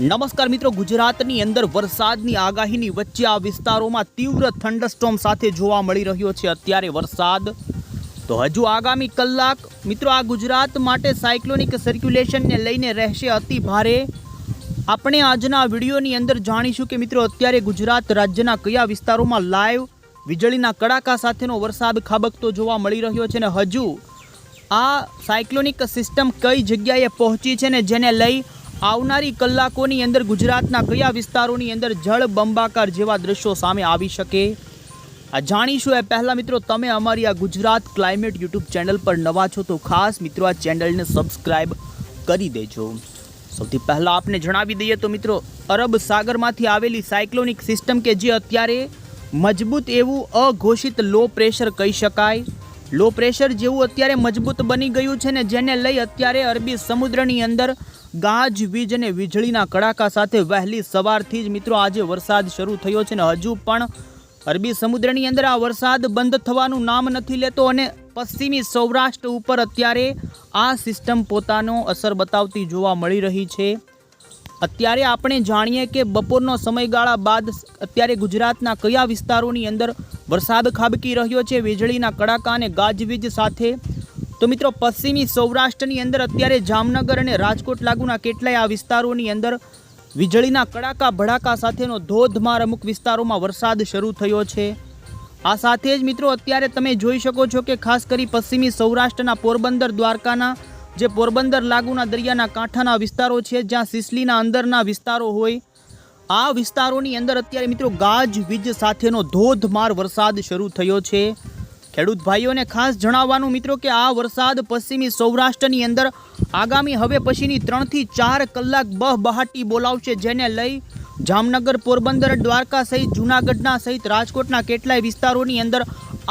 નમસ્કાર મિત્રો, ગુજરાતની અંદર વરસાદની આગાહીની વચ્ચે આ વિસ્તારોમાં તીવ્ર થંડરસ્ટોમ સાથે જોવા મળી રહ્યો છે. અત્યારે વરસાદ તો હજુ આગામી કલાક મિત્રો, આ ગુજરાત માટે સાયક્લોનિક સર્ક્યુલેશનને લઈને રહેશે અતિ ભારે. આપણે આજના વિડીયોની અંદર જાણીશું કે મિત્રો, અત્યારે ગુજરાત રાજ્યના કયા વિસ્તારોમાં લાઈવ વીજળીના કડાકા સાથેનો વરસાદ ખાબકતો જોવા મળી રહ્યો છે ને હજુ આ સાયક્લોનિક સિસ્ટમ કઈ જગ્યાએ પહોંચી છે ને જેને લઈ આવનારી કલાકોની અંદર ગુજરાતના કયા વિસ્તારોની અંદર જળ બંબાકાર જેવા દ્રશ્યો સામે આવી શકે? આ જાણીશું એ પહેલાં મિત્રો, તમે અમારી આ ગુજરાત ક્લાઇમેટ યુટ્યુબ ચેનલ પર નવા છો તો ખાસ મિત્રો આ ચેનલને સબસ્ક્રાઈબ કરી દેજો. સૌથી પહેલાં આપને જણાવી દઈએ તો મિત્રો, અરબ સાગરમાંથી આવેલી સાયક્લોનિક સિસ્ટમ કે જે અત્યારે મજબૂત એવું અઘોષિત લો પ્રેશર કહી શકાય? લો પ્રેશર જેવું અત્યારે મજબૂત બની ગયું છે ને જેને લઈ અત્યારે અરબી સમુદ્રની અંદર ગાજ, વીજ અને વીજળીના કડાકા સાથે વહેલી સવારથી જ મિત્રો આજે વરસાદ શરૂ થયો છે ને હજુ પણ અરબી સમુદ્રની અંદર આ વરસાદ બંધ થવાનું નામ નથી લેતો અને પશ્ચિમી સૌરાષ્ટ્ર ઉપર અત્યારે આ સિસ્ટમ પોતાનો અસર બતાવતી જોવા મળી રહી છે. અત્યારે આપણે જાણીએ કે બપોરનો સમયગાળા બાદ અત્યારે ગુજરાતના કયા વિસ્તારોની અંદર વરસાદ ખાબકી રહ્યો છે, વીજળીના કડાકા અને ગાજવીજ સાથે તો મિત્રો, પશ્ચિમી સૌરાષ્ટ્રની અંદર અત્યારે જામનગર અને રાજકોટ લાગુના કેટલાય આ વિસ્તારોની અંદર વીજળીના કડાકા ભડાકા સાથેનો ધોધમાર અમુક વિસ્તારોમાં વરસાદ શરૂ થયો છે. આ સાથે જ મિત્રો, અત્યારે તમે જોઈ શકો છો કે ખાસ કરી પશ્ચિમી સૌરાષ્ટ્રના પોરબંદર, દ્વારકાના જે પોરબંદર લાગુના દરિયાના કાંઠાના વિસ્તારો છે, જ્યાં સિસલીના અંદરના વિસ્તારો હોય, આ વિસ્તારોની અંદર અત્યારે મિત્રો ગાજ, વીજ સાથેનો ધોધમાર વરસાદ શરૂ થયો છે. ખેડૂત ભાઈઓને ખાસ જણાવવાનું મિત્રો કે આ વરસાદ પશ્ચિમી સૌરાષ્ટ્રની અંદર આગામી હવે પછીની ત્રણથી ચાર કલાક બહ બહાટી બોલાવશે, જેને લઈ જામનગર, પોરબંદર, દ્વારકા સહિત જૂનાગઢના સહિત રાજકોટના કેટલાય વિસ્તારોની અંદર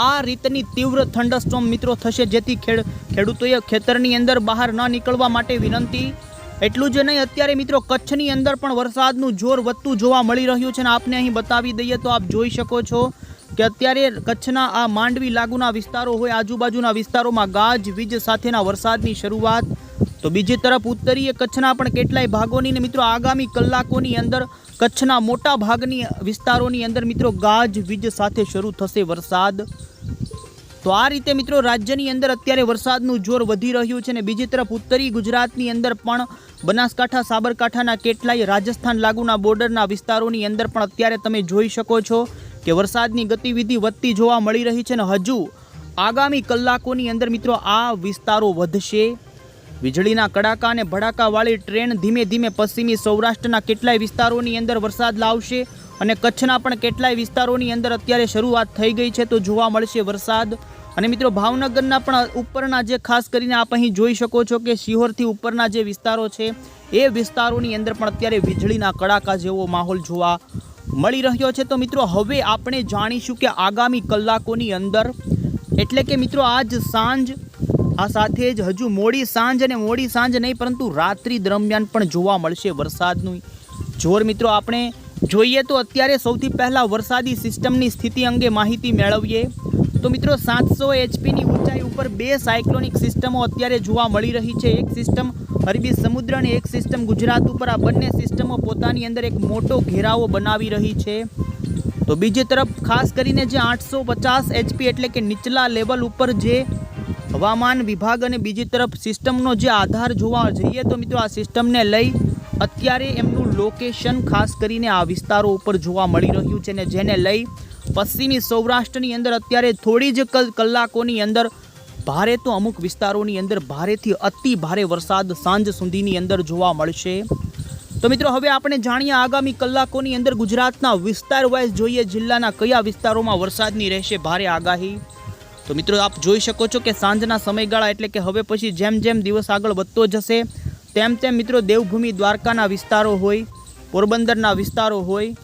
આ રીતની તીવ્ર થંડરસ્ટોમ મિત્રો થશે, જેથી ખેડ, ખેડૂતોએ ખેતરની અંદર બહાર ન નીકળવા માટે વિનંતી. એટલું જ નહીં, અત્યારે મિત્રો કચ્છની અંદર પણ વરસાદનું જોર વધતું જોવા મળી રહ્યું છે અને આપને અહીં બતાવી દઈએ તો આપ જોઈ શકો છો કે અત્યારે કચ્છના આ માંડવી લાગુના વિસ્તારો હોય, આજુબાજુના વિસ્તારોમાં ગાજ, વીજ સાથેના વરસાદની શરૂઆત. તો બીજી તરફ ઉત્તરીય કચ્છના પણ કેટલાય ભાગોની ને મિત્રો આગામી કલાકોની અંદર કચ્છના મોટા ભાગની વિસ્તારોની અંદર મિત્રો ગાજ, વીજ સાથે શરૂ થશે વરસાદ. તો આ રીતે મિત્રો રાજ્યની અંદર અત્યારે વરસાદનું જોર વધી રહ્યું છે ને બીજી તરફ ઉત્તરી ગુજરાતની અંદર પણ બનાસકાંઠા, સાબરકાંઠાના કેટલાય રાજસ્થાન લાગુના બોર્ડરના વિસ્તારોની અંદર પણ અત્યારે તમે જોઈ શકો છો. કે વરસાદની ગતિવિધિ વધતી જોવા મળી રહી છે ને હજુ આગામી કલાકોની અંદર મિત્રો આ વિસ્તારો વધશે. વીજળીના કડાકા અને ભડાકાવાળી ટ્રેન ધીમે ધીમે પશ્ચિમી સૌરાષ્ટ્રના કેટલાય વિસ્તારોની અંદર વરસાદ લાવશે અને કચ્છના પણ કેટલાય વિસ્તારોની અંદર અત્યારે શરૂઆત થઈ ગઈ છે તો જોવા મળશે વરસાદ. અને મિત્રો ભાવનગરના પણ ઉપરના જે ખાસ કરીને આપ અહીં જોઈ શકો છો કે શિહોરથી ઉપરના જે વિસ્તારો છે એ વિસ્તારોની અંદર પણ અત્યારે વીજળીના કડાકા જેવો માહોલ જોવા મળી રહ્યો છે. તો મિત્રો, હવે આપણે જાણીશું કે આગામી કલાકોની અંદર, એટલે કે મિત્રો, આજ સાંજ, આ સાથે જ હજુ મોડી સાંજ અને મોડી સાંજ નહીં, પરંતુ રાત્રિ દરમિયાન પણ જોવા મળશે વરસાદનું. જોર મિત્રો, આપણે જોઈએ તો અત્યારે સૌથી પહેલાં વરસાદી સિસ્ટમની સ્થિતિ અંગે માહિતી મેળવીએ. તો મિત્રો, સાતસો એચપીની ઊંચાઈ ઉપર બે સાયક્લોનિક સિસ્ટમો અત્યારે જોવા મળી રહી છે. એક સિસ્ટમ અરબી સમુદ્ર અને એક સિસ્ટમ ગુજરાત ઉપર આ બંને સિસ્ટમો પોતાની અંદર એક મોટો ઘેરાવો બનાવી રહી છે. તો બીજી તરફ ખાસ કરીને જે આઠસો પચાસ એચપી એટલે કે નીચલા લેવલ ઉપર જે હવામાન વિભાગ અને બીજી તરફ સિસ્ટમનો જે આધાર જોવા જઈએ તો મિત્રો આ સિસ્ટમને લઈ અત્યારે એમનું લોકેશન ખાસ કરીને આ વિસ્તારો ઉપર જોવા મળી રહ્યું છે ને જેને લઈ પશ્ચિમી સૌરાષ્ટ્રની અંદર અત્યારે થોડી જ કલ- કલાકોની અંદર ભારે તો અમુક વિસ્તારોની અંદર ભારેથી અતિ ભારે વરસાદ સાંજ સુધીની અંદર જોવા મળશે. તો મિત્રો, હવે આપણે જાણીએ આગામી કલાકોની અંદર ગુજરાતના વિસ્તાર વાઇઝ જોઈએ જિલ્લાના કયા વિસ્તારોમાં વરસાદની રહેશે ભારે આગાહી. તો મિત્રો, આપ જોઈ શકો છો કે સાંજના સમયગાળા એટલે કે હવે પછી જેમ જેમ દિવસ આગળ વધતો જશે, તેમ તેમ મિત્રો, દેવભૂમિ દ્વારકાના વિસ્તારો હોય, પોરબંદરના વિસ્તારો હોય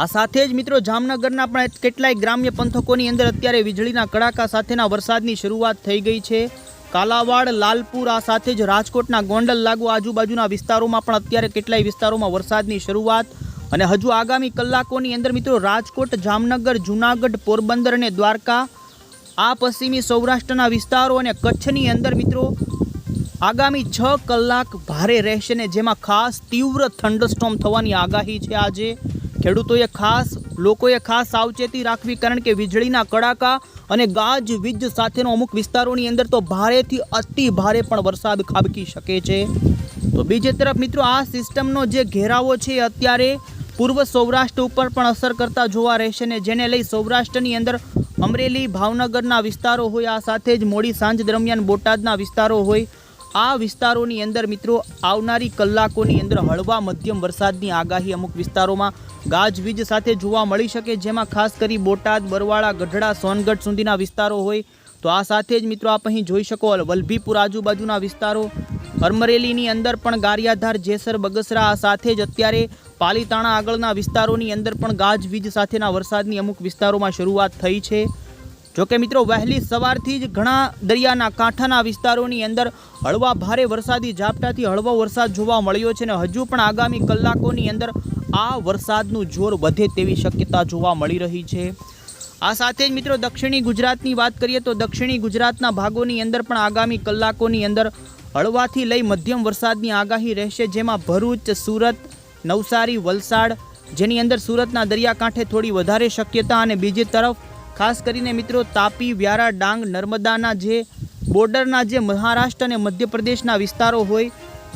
આ સાથે જ મિત્રો જામનગરના પણ કેટલાય ગ્રામ્ય પંથકોની અંદર અત્યારે વીજળીના કડાકા સાથેના વરસાદની શરૂઆત થઈ ગઈ છે. કાલાવાડ, લાલપુર, આ સાથે જ રાજકોટના ગોંડલ લાગુ આજુબાજુના વિસ્તારોમાં પણ અત્યારે કેટલાય વિસ્તારોમાં વરસાદની શરૂઆત અને હજુ આગામી કલાકોની અંદર મિત્રો રાજકોટ, જામનગર, જૂનાગઢ, પોરબંદર અને દ્વારકા, આ પશ્ચિમી સૌરાષ્ટ્રના વિસ્તારો અને કચ્છની અંદર મિત્રો આગામી છ કલાક ભારે રહેશે ને જેમાં ખાસ તીવ્ર થંડરસ્ટોમ થવાની આગાહી છે આજે. ખેડૂતોએ ખાસ, લોકોએ ખાસ સાવચેતી રાખવી કારણ કે વીજળીના કડાકા અને ગાજ વીજ સાથેનો અમુક વિસ્તારોની અંદર તો ભારેથી અતિ ભારે પણ વરસાદ ખાબકી શકે છે. તો બીજી તરફ મિત્રો, આ સિસ્ટમનો જે ઘેરાવો છે અત્યારે પૂર્વ સૌરાષ્ટ્ર ઉપર પણ અસર કરતા જોવા રહેશે ને જેને લઈ સૌરાષ્ટ્રની અંદર અમરેલી, ભાવનગરના વિસ્તારો હોય, આ સાથે જ મોડી સાંજ દરમિયાન બોટાદના વિસ્તારો હોય આ વિસ્તારોની અંદર મિત્રો આવનારી કલાકોની અંદર હળવા મધ્યમ વરસાદની આગાહી અમુક વિસ્તારોમાં ગાજવીજ સાથે જોવા મળી શકે, જેમાં ખાસ કરી બોટાદ, બરવાળા, ગઢડા, સોનગઢ સુધીના વિસ્તારો હોય. તો આ સાથે જ મિત્રો આપ અહીં જોઈ શકો વલભીપુર આજુબાજુના વિસ્તારો. અરમરેલીની અંદર પણ ગારિયાધાર, જેસર, બગસરા આ સાથે જ અત્યારે પાલીતાણા આગળના વિસ્તારોની અંદર પણ ગાજવીજ સાથેના વરસાદની અમુક વિસ્તારોમાં શરૂઆત થઈ છે. જોકે મિત્રો, વહેલી સવારથી જ ઘણા દરિયાના કાંઠાના વિસ્તારોની અંદર હળવા ભારે વરસાદી ઝાપટાથી હળવો વરસાદ જોવા મળ્યો છે અને હજુ પણ આગામી કલાકોની અંદર આ વરસાદનું જોર વધે તેવી શક્યતા જોવા મળી રહી છે. આ સાથે જ મિત્રો, દક્ષિણી ગુજરાતની વાત કરીએ તો દક્ષિણી ગુજરાતના ભાગોની અંદર પણ આગામી કલાકોની અંદર હળવાથી લઈ મધ્યમ વરસાદની આગાહી રહેશે, જેમાં ભરૂચ, સુરત, નવસારી, વલસાડ, જેની અંદર સુરતના દરિયાકાંઠે થોડી વધારે શક્યતા અને બીજી તરફ ખાસ કરીને મિત્રો, તાપી, વ્યારા, ડાંગ, નર્મદાના જે બોર્ડરના જે મહારાષ્ટ્ર અને મધ્યપ્રદેશના વિસ્તારો હોય,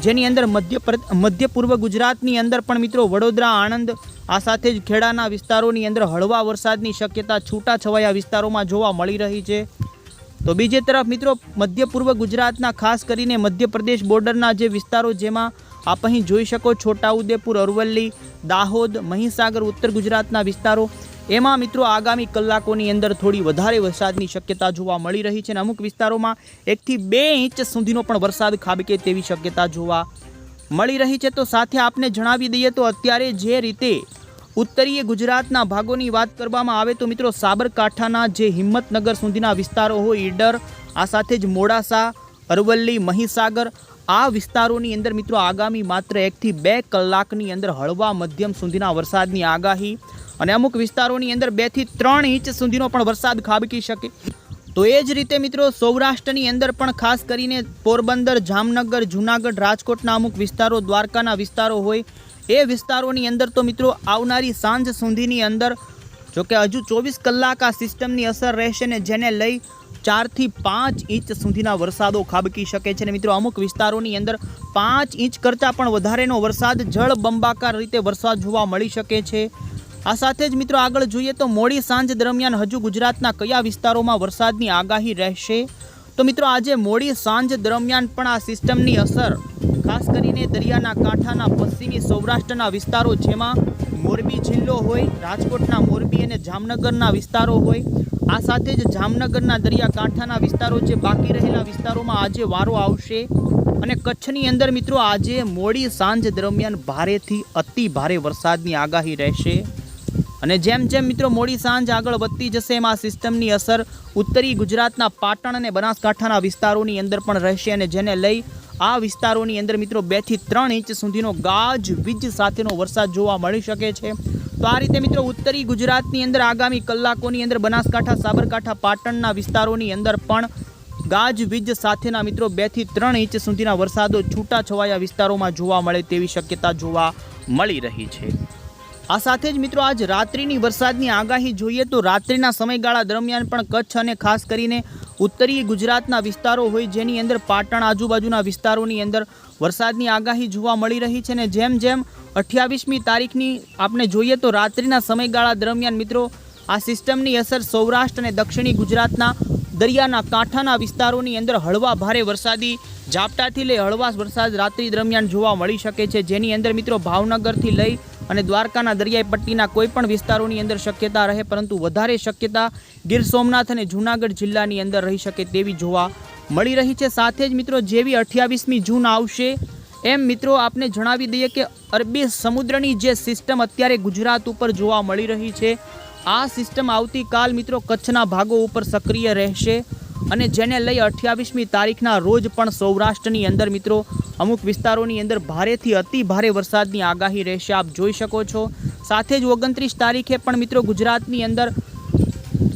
જેની અંદર મધ્ય મધ્ય પૂર્વ ગુજરાતની અંદર પણ મિત્રો વડોદરા, આણંદ, આ સાથે જ ખેડાના વિસ્તારોની અંદર હળવા વરસાદની શક્યતા છૂટાછવાયા વિસ્તારોમાં જોવા મળી રહી છે. તો બીજી તરફ મિત્રો મધ્ય પૂર્વ ગુજરાતના ખાસ કરીને મધ્યપ્રદેશ બોર્ડરના જે વિસ્તારો જેમાં આપ અહીં જોઈ શકો છોટાઉદેપુર, અરવલ્લી, દાહોદ, મહીસાગર, ઉત્તર ગુજરાતના વિસ્તારો એમાં મિત્રો આગામી કલાકોની અંદર થોડી વધારે વરસાદની શક્યતા જોવા મળી રહી છે અને અમુક વિસ્તારોમાં એકથી બે ઇંચ સુધીનો પણ વરસાદ ખાબકે તેવી શક્યતા જોવા મળી રહી છે. તો સાથે આપને જણાવી દઈએ તો અત્યારે જે રીતે ઉત્તરીય ગુજરાતના ભાગોની વાત કરવામાં આવે તો મિત્રો સાબરકાંઠાના જે હિંમતનગર સુધીના વિસ્તારો હોય, ઈડર, આ સાથે જ મોડાસા, અરવલ્લી, મહીસાગર, આ વિસ્તારોની અંદર મિત્રો આગામી માત્ર એકથી બે કલાકની અંદર હળવા મધ્યમ સુધીના વરસાદની આગાહી અને અમુક વિસ્તારોની અંદર બેથી ત્રણ ઇંચ સુધીનો પણ વરસાદ ખાબકી શકે. તો એ જ રીતે મિત્રો સૌરાષ્ટ્રની અંદર પણ ખાસ કરીને પોરબંદર, જામનગર, જૂનાગઢ, રાજકોટના અમુક વિસ્તારો, દ્વારકાના વિસ્તારો હોય, એ વિસ્તારોની અંદર તો મિત્રો આવનારી સાંજ સુધીની અંદર જોકે હજુ ચોવીસ કલાક આ સિસ્ટમની અસર રહેશે ને જેને લઈ ચારથી પાંચ ઇંચ સુધીના વરસાદો ખાબકી શકે છે ને મિત્રો અમુક વિસ્તારોની અંદર પાંચ ઇંચ કરતાં પણ વધારેનો વરસાદ જળ બંબાકાર રીતે વરસાદ જોવા મળી શકે છે. આ સાથે જ મિત્રો આગળ જોઈએ તો મોડી સાંજ દરમિયાન હજુ ગુજરાતના કયા વિસ્તારોમાં વરસાદની આગાહી રહેશે? તો મિત્રો આજે મોડી સાંજ દરમિયાન પણ આ સિસ્ટમની અસર, ખાસ કરીને દરિયાના કાંઠાના પશ્ચિમી સૌરાષ્ટ્રના વિસ્તારો જેમાં મોરબી જિલ્લો હોય, રાજકોટના મોરબી અને જામનગરના વિસ્તારો હોય. આ સાથે જ જામનગરના દરિયાકાંઠાના વિસ્તારો જે બાકી રહેલા વિસ્તારોમાં આજે વારો આવશે. અને કચ્છની અંદર મિત્રો આજે મોડી સાંજ દરમિયાન ભારેથી અતિ ભારે વરસાદની આગાહી રહેશે. અને જેમ જેમ મિત્રો મોડી સાંજ આગળ વધતી જશે એમાં સિસ્ટમની અસર ઉત્તરી ગુજરાતના પાટણ અને બનાસકાંઠાના વિસ્તારોની અંદર પણ રહેશે અને જેને લઈ આ વિસ્તારોની અંદર મિત્રો બેથી ત્રણ ઇંચ સુધીનો ગાજ, વીજ સાથેનો વરસાદ જોવા મળી શકે છે. તો આ રીતે મિત્રો ઉત્તરી ગુજરાતની અંદર આગામી કલાકોની અંદર બનાસકાંઠા, સાબરકાંઠા, પાટણના વિસ્તારોની અંદર પણ ગાજવીજ સાથેના મિત્રો બેથી ત્રણ ઇંચ સુધીના વરસાદો છૂટાછવાયા વિસ્તારોમાં જોવા મળે તેવી શક્યતા જોવા મળી રહી છે. આ સાથે જ મિત્રો આજ રાત્રિની વરસાદની આગાહી જોઈએ તો રાત્રિના સમયગાળા દરમિયાન પણ કચ્છ અને ખાસ કરીને ઉત્તરીય ગુજરાતના વિસ્તારો હોય જેની અંદર પાટણ આજુબાજુના વિસ્તારોની અંદર વરસાદની આગાહી જોવા મળી રહી છે ને જેમ જેમ અઠ્યાવીસમી તારીખની આપણે જોઈએ તો રાત્રિના સમયગાળા દરમિયાન મિત્રો આ સિસ્ટમની અસર સૌરાષ્ટ્ર અને દક્ષિણી ગુજરાતના દરિયાના કાંઠાના વિસ્તારોની અંદર હળવા ભારે વરસાદી ઝાપટાથી લઈ હળવા વરસાદ રાત્રિ દરમિયાન જોવા મળી શકે છે. જેની અંદર મિત્રો ભાવનગરથી લઈ અને દ્વારકાના દરિયાઈ પટ્ટીના કોઈ પણ વિસ્તારોની અંદર શક્યતા રહે, પરંતુ વધારે શક્યતા ગીર સોમનાથ અને જૂનાગઢ જિલ્લાની અંદર રહી શકે તેવી જોવા મળી રહી છે. સાથે જ મિત્રો, જેવી અઠ્યાવીસમી જૂન આવશે, એમ મિત્રો આપને જણાવી દઈએ કે અરબી સમુદ્રની જે સિસ્ટમ અત્યારે ગુજરાત ઉપર જોવા મળી રહી છે, આ સિસ્ટમ આવતીકાલ મિત્રો કચ્છના ભાગો ઉપર સક્રિય રહેશે અને જેને લઈ અઠ્યાવીસમી તારીખના રોજ પણ સૌરાષ્ટ્રની અંદર મિત્રો અમુક વિસ્તારોની અંદર ભારેથી અતિ ભારે વરસાદની આગાહી રહેશે. આપ જોઈ શકો છો. સાથે જ ઓગણત્રીસ તારીખે પણ મિત્રો ગુજરાતની અંદર,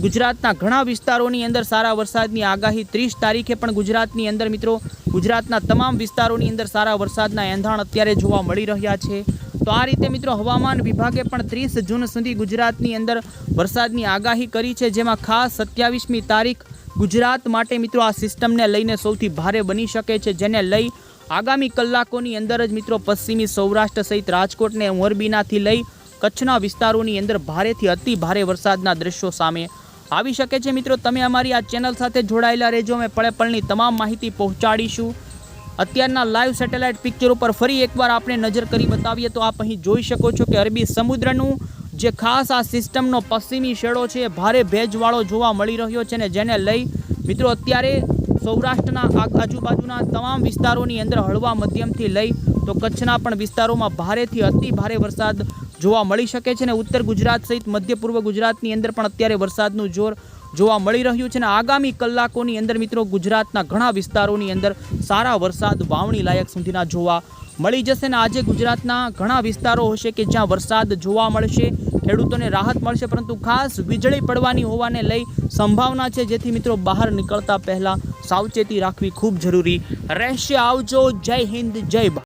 ગુજરાતના ઘણા વિસ્તારોની અંદર સારા વરસાદની આગાહી. ત્રીસ તારીખે પણ ગુજરાતની અંદર મિત્રો, ગુજરાતના તમામ વિસ્તારોની અંદર સારા વરસાદના એંધાણ અત્યારે જોવા મળી રહ્યા છે. તો આ રીતે મિત્રો હવામાન વિભાગે પણ ત્રીસ જૂન સુધી ગુજરાતની અંદર વરસાદની આગાહી કરી છે, જેમાં ખાસ સત્યાવીસમી તારીખ ગુજરાત માટે મિત્રો આ સિસ્ટમને લઈને સૌથી ભારે બની શકે છે, જેને લઈ આગામી કલાકોની અંદર જ મિત્રો પશ્ચિમી સૌરાષ્ટ્ર સહિત રાજકોટને મોરબીનાથી લઈ કચ્છના વિસ્તારોની અંદર ભારેથી અતિ ભારે વરસાદના દ્રશ્યો સામે આવી શકે છે મિત્રો. તમે અમારી આ ચેનલ સાથે જોડાયેલા રહેજો. અમે પળે પળની તમામ માહિતી પહોંચાડીશું. અત્યારના લાઈવ સેટેલાઇટ પિક્ચર ઉપર ફરી એકવાર આપણે નજર કરી બતાવીએ તો આપ અહીં જોઈ શકો છો કે અરબી સમુદ્રનું જે ખાસ આ સિસ્ટમનો પશ્ચિમી શેડો છે, ભારે ભેજવાળો જોવા મળી રહ્યો છે ને જેને લઈ મિત્રો અત્યારે સૌરાષ્ટ્રના આજુબાજુના તમામ વિસ્તારોની અંદર હળવા મધ્યમથી લઈ તો કચ્છના પણ વિસ્તારોમાં ભારેથી અતિ ભારે વરસાદ જોવા મળી શકે છે ને ઉત્તર ગુજરાત સહિત મધ્ય પૂર્વ ગુજરાતની અંદર પણ અત્યારે વરસાદનું જોર જોવા મળી રહ્યું છે ને આગામી કલાકોની અંદર મિત્રો ગુજરાતના ઘણા વિસ્તારોની અંદર સારા વરસાદ વાવણી લાયક સુધીના જોવા મળી જશે ને આજે ગુજરાતના ઘણા વિસ્તારો હશે કે જ્યાં વરસાદ જોવા મળશે, ખેડૂતોને રાહત મળશે, પરંતુ ખાસ વીજળી પડવાની હોવાને લઈ સંભાવના છે, જેથી મિત્રો બહાર નીકળતા પહેલા સાવચેતી રાખવી ખૂબ જરૂરી. રહેશે આવજો. જય હિન્દ જય